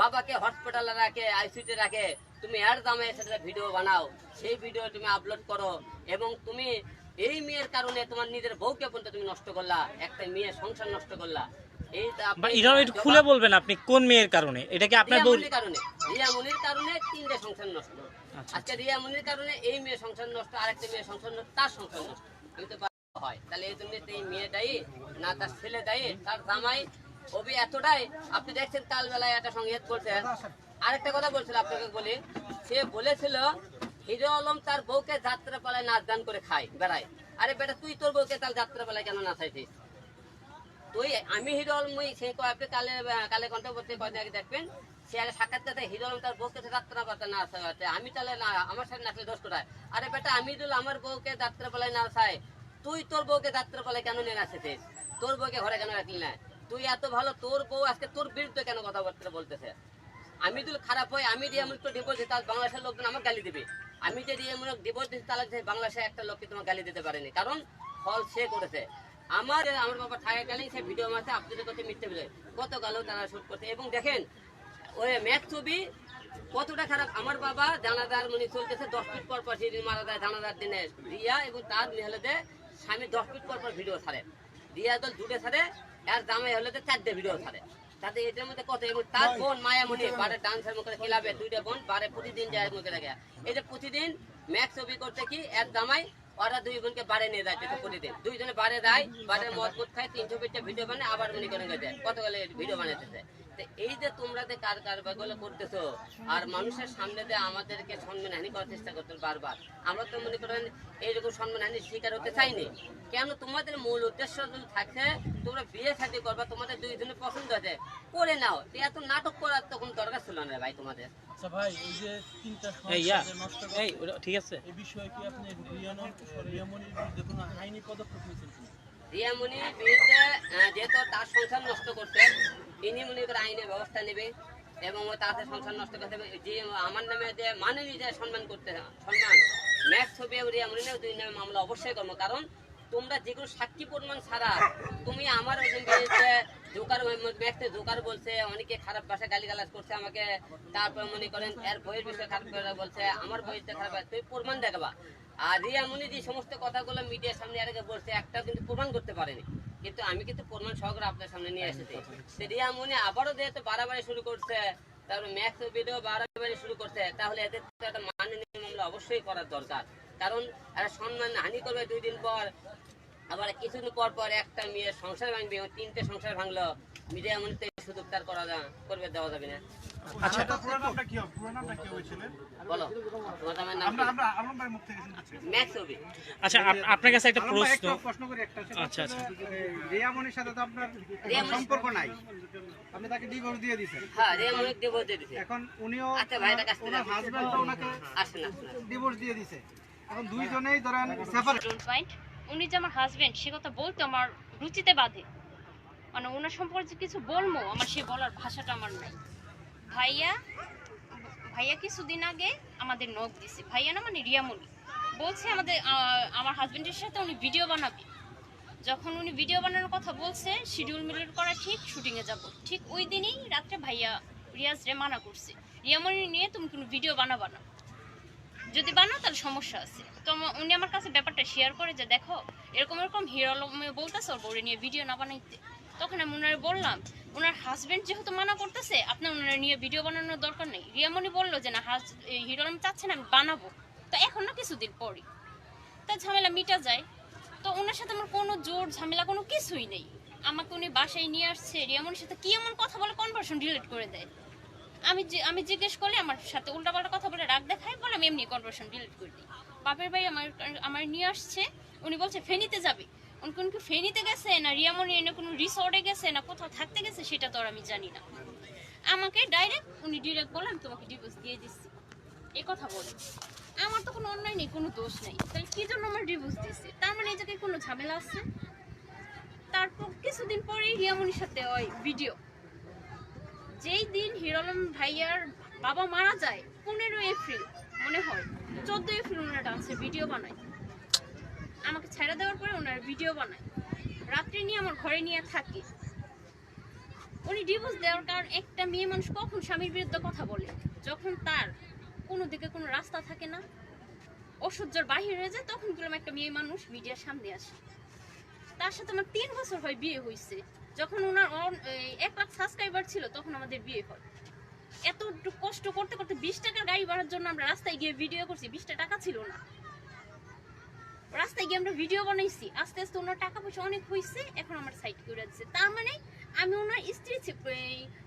বাবাকে হসপিটালে রাখে আইসিউতে রাখে। তুমি এর দামে সেটা ভিডিও বানাও। সেই ভিডিও তুমি আপলোড করো এবং তুমি এই মেয়ের কারণে তোমার নিজের বউকে পর্যন্ত তুমি নষ্ট করলা একটা মেয়ের সংসার নষ্ট করলা। খুলে বলবেন আপনি কোন মেয়ের কারণে? এটা কি আপনার বউ কারণে। রিয়ামনির কারণে তিনটে সংসার নষ্ট। আচ্ছা। আজকে রিয়ামনির কারণে এই মেয়ে সংসার নষ্ট আরেকটা মেয়ে সংসার নষ্ট তার সংসার নষ্ট। হয়। তাহলে এই জন্য এই মেয়ে দায়ী না তার ছেলে দায়ী তার জামাই অভি এতটাই, আপনি দেখছেন কাল বেলায় একটা সংগীত করছেন আরেকটা কথা বলছিল আপনাকে বলি, সে বলেছিল, হিরো আলম তার বউকে যাত্রা পালায় নাচ গান করে খায়, বেড়ায়। আরে বেটা, তুই তোর বউকে তার যাত্রা পালায় কেন নাচাইছিস? তুই, আমি হিরো আলম সেই আপনি কালে কালে করতে কয়দিন আগে দেখবেন, সে আগে সাক্ষাৎকারে হিরো আলম তার বউকে যাত্রা পাতা না আমি তাহলে না, আমার সাথে নাচলে দোষ কোথায়? আরে বেটা, আমি দিল আমার বউকে যাত্রা পালায় না চাই তুই তোর বউকে যাত্রা পালায় কেন নিয়ে নাচেছিস তোর বউকে ঘরে কেন রাখলি না? তুই এত ভালো, তোর বউ আজকে তোর বিরুদ্ধে কেন কথাবার্তা বলতেছে? আমি যদি খারাপ হয় আমি দিয়ে এমন ডিভোর্স দিই, তাহলে বাংলাদেশের লোকজন আমার গালি দিবে। আমি যদি এমন ডিভোর্স দিই, তাহলে যে বাংলাদেশে একটা লোককে তোমার গালি দিতে পারেনি। কারণ ফল সে করেছে। আমার আমার বাবা থাকা গেলেই সে ভিডিও মারছে আপনাদের কাছে মিথ্যে বলে। গতকালও তারা শুট করছে। এবং দেখেন, ওই ম্যাচ ছবি কতটা খারাপ। আমার বাবা জানাজার মানে চলতেছে, দশ ফিট পর পর সেদিন মারা যায় জানাজার দিনে। রিয়া এবং তার মেহলেতে স্বামী দশ ফিট পর পর ভিডিও ছাড়ে। রিয়া দল দুটে ছাড়ে। আর জামাই হলে তো চারটে ভিডিও ছাড়ে তাতে এটার মধ্যে কত এবং তার বোন মায়ামণি বারে ডান্সের মুখে খেলাবে দুইটা বোন বারে প্রতিদিন যায় মুখে দেখে। এই যে প্রতিদিন ম্যাচ ছবি করতে কি এক জামাই ওরা দুই বোনকে বারে নিয়ে যাচ্ছে প্রতিদিন। দুইজনে বারে যায় বারে মদ মদ খায় তিন ছবিটা ভিডিও বানায় আবার মনে করে গেছে কত গেলে ভিডিও বানাইতেছে? তো এই যে তোমরা যে কার কারবারগুলো করতেছো আর মানুষের সামনে যে আমাদেরকে সম্মানহানি করার চেষ্টা করতে বারবার আমরা তো মনে করেন এইরকম সম্মানহানির শিকার হতে চাইনি। কেন তোমাদের মূল উদ্দেশ্য যদি থাকে তোমরা বিয়ে শাদী করবা তোমাদের দুইজনের পছন্দ আছে করে নাও। এত নাটক করার তখন দরকার ছিল না ভাই তোমাদের। আচ্ছা ভাই এই যে তিনটা এই সংসার যে নষ্ট এই করছে, ওটা ঠিক আছে। এই বিষয়ে কি আপনি রিয়ামনির বিরুদ্ধে কোনো আইনি পদক্ষেপ নিয়েছেন কিনা? রিয়ামণি যেহেতু তার সংসার নষ্ট করছে ইনি মনে করে আইনের ব্যবস্থা নেবে এবং ও তাদের সংসার নষ্ট করতে হবে। যে আমার নামে যে মাননীয় যে সম্মান করতে সম্মান ম্যাচ ছবি রিয়ামণি দুই নামে মামলা অবশ্যই করব। কারণ তোমরা যেগুলো সাক্ষী প্রমাণ ছাড়া তুমি আমার যে জোকার ম্যাচতে জোকার বলছে, অনেকে খারাপ ভাষায় গালিগালাজ করছে আমাকে, তারপর মনে করেন এর বইয়ের বিষয়ে খারাপ বলছে, আমার বইতে খারাপ তুমি প্রমাণ দেখাবা। আর রিয়ামনি যে সমস্ত কথাগুলো মিডিয়ার সামনে আর বলছে একটা কিন্তু প্রমাণ করতে পারেনি। কিন্তু আমি কিন্তু প্রমাণ সহকারে আপনার সামনে নিয়ে এসেছি। রিয়া মুনি আবারও যেহেতু বাড়াবাড়ি শুরু করছে তারপর ম্যাক্স ভিডিও বাড়াবাড়ি শুরু করছে তাহলে এদের তো একটা মাননীয় মামলা অবশ্যই করার দরকার। কারণ এরা সম্মান হানি করবে দুই দিন পর আবার কিছুদিন পর পর একটা মেয়ের সংসার ভাঙবে তিনটে সংসার ভাঙলো। মিডিয়া মনিতে সুযোগ তার করা করবে দেওয়া যাবে না। আচ্ছা। পুরো নামটা কি হবে? পুরো নামটা কি হয়েছিলেন? বলো তোমার নামের নাম আমরা আমরা আলম ভাই মুখ থেকে শুনতে ম্যাক্স হবে। আচ্ছা আপনার কাছে একটা প্রশ্ন। প্রশ্ন করি একটা। আচ্ছা, আচ্ছা। হচ্ছে যে, এই রিয়ামনির সাথে তো আপনার সম্পর্ক নাই। আপনি তাকে ডিভোর্স দিয়ে দিয়েছেন। হ্যাঁ রিয়ামনি ডিভোর্স দিয়ে দিছে এখন উনিও আচ্ছা ভাই, এটা কাছ ওনার আসুন। হাজবেন্ডও ওনাকে আসেন আসেন। ডিভোর্স দিয়ে দিছে এখন দুইজনেই ধরেন সেপারেট উনি যে আমার হাজবেন্ড সে কথা বলতে আমার রুচিতে বাধে। মানে ওনার সম্পর্কে কিছু বলব, আমার সে বলার ভাষাটা আমার নাই। ভাইয়া ভাইয়া কিছুদিন আগে আমাদের নখ দিছে। ভাইয়া না মানে রিয়ামণি। বলছে আমাদের আমার হাজবেন্ডের সাথে উনি ভিডিও বানাবে। যখন উনি ভিডিও বানানোর কথা বলছে শিডিউল মিলিট করা ঠিক শুটিংয়ে যাব। ঠিক ওই দিনই রাত্রে ভাইয়া রিয়াজ রে মানা করছে। রিয়ামণি নিয়ে তুমি কোনো ভিডিও বানাবা না। যদি বানাও তাহলে সমস্যা আছে। তো উনি আমার কাছে ব্যাপারটা শেয়ার করে যে, দেখো, এরকম এরকম হিরো বলতেছে, ওর বউরে নিয়ে ভিডিও না বানাইতে। তখন আমি ওনারে বললাম, ওনার হাজবেন্ড যেহেতু মানা করতেছে, আপনার ওনারা নিয়ে ভিডিও বানানোর দরকার নেই। রিয়ামণি বলল যে, না হাজ এই হিরো আলম চাচ্ছে না, আমি বানাবো। তো এখন না কিছুদিন পরই। তা ঝামেলা মিটা যায়। তো ওনার সাথে আমার কোনো জোর ঝামেলা কোনো কিছুই নেই। আমাকে উনি বাসায় নিয়ে আসছে রিয়ামনির সাথে কি এমন কথা বলে কনভার্সন ডিলিট করে দেয়? আমি আমি জিজ্ঞেস করলে আমার সাথে উল্টাপাল্টা কথা বলে রাগ দেখায়, বলে আমি এমনি কনভার্সন ডিলিট করে দিই। বাপের ভাই আমার আমার নিয়ে আসছে, উনি বলছে, ফেনীতে যাবে? উনি কোন ফেনীতে গেছে, না রিয়ামনি এনে কোনো রিসর্টে গেছে, না কোথাও থাকতে গেছে, সেটা তো আর আমি জানি না। আমাকে ডাইরেক্ট উনি ডিরেক্ট বলে আমি তোমাকে ডিভোর্স দিয়ে দিচ্ছি। এই কথা বলে। আমার তো কোনো অন্যায় নেই, কোনো দোষ নেই। তাহলে কি জন্য আমার ডিভোর্স দিচ্ছে তার মানে এই কোনো ঝামেলা আছে? তারপর কিছুদিন পরেই রিয়ামনির সাথে ওই ভিডিও যেই দিন হিরোলম ভাইয়ার বাবা মারা যায় পনেরো এপ্রিল, মনে হয়। চোদ্দ এপ্রিল ওনারা ডান্সের ভিডিও বানায়। আমাকে ছেড়ে দেওয়ার পরে ওনার ভিডিও বানায়। রাত্রে নিয়ে আমার ঘরে নিয়ে থাকে। উনি ডিভোর্স দেওয়ার কারণ একটা মেয়ে মানুষ কখন স্বামীর বিরুদ্ধে কথা বলে? যখন তার কোনো দিকে কোনো রাস্তা থাকে না, অসহ্যর বাহির হয়ে যায়, তখন বললাম একটা মেয়ে মানুষ মিডিয়ার সামনে আসে। তার সাথে আমার তিন বছর হয় বিয়ে হয়েছে যখন ওনার এক লাখ সাবস্ক্রাইবার ছিল, তখন আমাদের বিয়ে হয়। এত কষ্ট করতে করতে বিশ টাকার গাড়ি ভাড়ার জন্য আমরা রাস্তায় গিয়ে ভিডিও করছি বিশটা টাকা ছিল না। আমরা ভিডিও বানাইছি, আস্তে আস্তে ওনার টাকা পয়সা অনেক হয়েছে এখন আমার সাইড করে দিচ্ছে তার মানে আমি ওনার স্ত্রী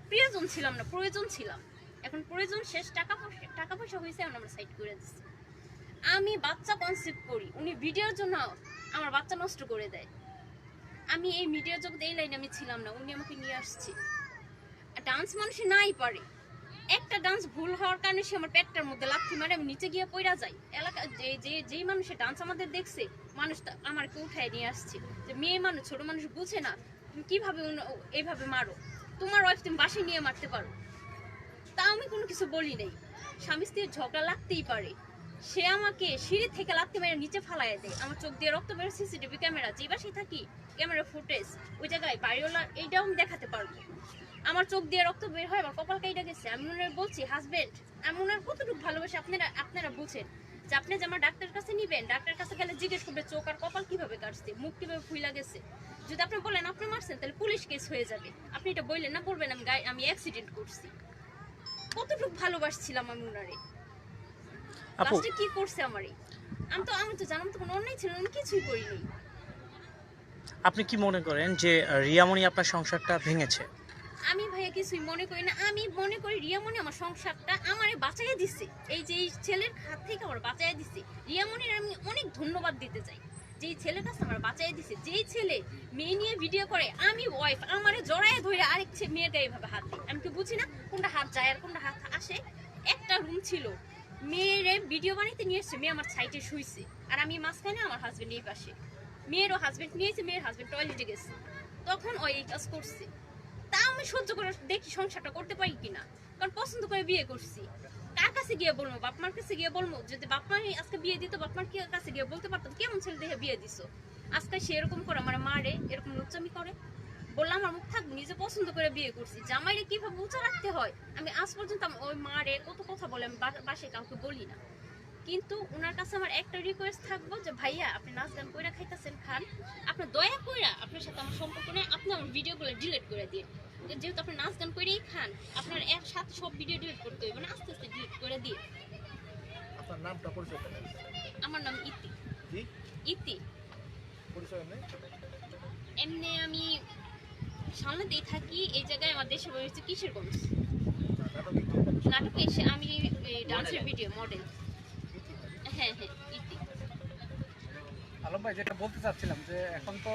প্রিয়জন ছিলাম না, প্রয়োজন ছিলাম। এখন প্রয়োজন শেষ টাকা পয়সা টাকা পয়সা হয়েছে এখন আমরা সাইড করে দিচ্ছি আমি বাচ্চা কনসেপ্ট করি, উনি ভিডিওর জন্য আমার বাচ্চা নষ্ট করে দেয়। আমি এই মিডিয়া জগতে এই লাইনে আমি ছিলাম না, উনি আমাকে নিয়ে আসছে। ডান্স মানুষ নাই পারে। একটা ডান্স ভুল হওয়ার কারণে সে আমার পেটটার মধ্যে লাথি মারে, আমি নিচে গিয়ে পড়া যাই। এলাকা যে যে যেই মানুষের ডান্স আমাদের দেখছে মানুষ আমাকে উঠায় নিয়ে আসছে। যে মেয়ে মানুষ, ছোট মানুষ বুঝে না তুমি কীভাবে এইভাবে মারো। তোমার ওয়াইফ তুমি বাসায় নিয়ে মারতে পারো। তা আমি কোনো কিছু বলি নাই। স্বামী স্ত্রীর ঝগড়া লাগতেই পারে। সে আমাকে সিঁড়ি থেকে লাগতে মেরে নিচে ফালাইয়া দেয়। আমার চোখ দিয়ে রক্ত বের সিসিটিভি ক্যামেরা যে বাসায় থাকি ক্যামেরা ফুটেজ ওই জায়গায় বাড়িওয়ালা এইটাও আমি দেখাতে পারব। আমার চোখ দিয়ে রক্ত বের হয় আমার কপাল কেটে গেছে। আমি ওনার বলছি হাজবেন্ড আমি ওনার কতটুকু ভালোবাসি আপনারা আপনারা বুঝেন। যে আপনি যে আমার ডাক্তারের কাছে নিবেন ডাক্তারের কাছে গেলে জিজ্ঞেস করবে চোখ আর কপাল কীভাবে কাটছে? মুখ কীভাবে ফুইলা গেছে? যদি আপনি বলেন আপনি মারছেন তাহলে পুলিশ কেস হয়ে যাবে। আপনি এটা বললেন না বলবেন আমি গায়ে আমি অ্যাক্সিডেন্ট করছি। কতটুকু ভালোবাসছিলাম আমি ওনারে আপু লাস্টে কি করছে আমারে? আমি তো আমি তো জানাম তো কোনো অন্যায় ছিল আমি কিছুই করিনি। আপনি কি মনে করেন যে রিয়ামণি আপনার সংসারটা ভেঙেছে? আমি ভাইয়া কিছুই মনে করি না। আমি মনে করি রিয়ামণি আমার সংসারটা আমারে বাঁচাইয়া দিচ্ছে এই যে এই ছেলের হাত থেকে আমার বাঁচাইয়া দিছে। রিয়ামণির আমি অনেক ধন্যবাদ দিতে চাই। যে ছেলেটা আমার বাঁচাইয়া দিছে, যেই ছেলে মেয়ে নিয়ে ভিডিও করে, আমি ওয়াইফ আমারে জড়ায় ধরে আরেক মেয়ের গায়ে ভাবে হাত দিই। আমি কি বুঝি না? কোনটা হাত যায় আর কোনটা হাত আসে? একটা রুম ছিল। মেয়েরে ভিডিও বানাইতে নিয়ে এসছে, মেয়ে আমার সাইডে শুইছে। আর আমি মাঝখানে আমার হাজবেন্ড এই পাশে। মেয়েরও হাজবেন্ড নিয়েছে মেয়ের হাজবেন্ড টয়লেটে গেছে। তখন ওই এই কাজ করছে। তা আমি সহ্য করে দেখি সংসারটা করতে পারি কিনা। কারণ পছন্দ করে বিয়ে করছি। কার কাছে গিয়ে বলব? বাপ মার কাছে গিয়ে বলব? যদি বাপ মা আজকে বিয়ে দিত বাপ মার কি- কাছে গিয়ে বলতে পারতাম কেমন ছেলে দেখে বিয়ে দিছো? আজকে সে এরকম করে আমার মারে এরকম লুচ্চামি করে। বললাম, আমার মুখ থাকব নিজে পছন্দ করে বিয়ে করছি। জামাইরে কীভাবে উঁচা রাখতে হয়? আমি আজ পর্যন্ত ওই মারে কত কথা বলে আমি বাসায় কাউকে বলি না। কিন্তু ওনার কাছে আমার একটা রিকোয়েস্ট থাকব যে, ভাইয়া, আপনি নাচ গান কইরা খাইতেছেন, খান। আপনার দয়া কইরা আপনার সাথে আমার সম্পর্ক ভিডিওগুলো ডিলিট করে দিয়ে যেহেতু আপনি নাচ গান করেই খান আপনার একসাথে সব ভিডিও ডিলিট করতে হবে না আস্তে আস্তে ডিলিট করে দিয়ে আপনার নামটা পরিচয় দেন। আমার নাম ইতি। ইতি। পরিচয় নেই? এমনি আমি সামনেতেই থাকি এই জায়গায় আমার দেশে বাড়ি হচ্ছে কিশোরগঞ্জ নাটকে এসে আমি ডান্সের ভিডিও মডেল হ্যাঁ হ্যাঁ ইতি। আলম ভাই যেটা বলতে চাচ্ছিলাম যে এখন তো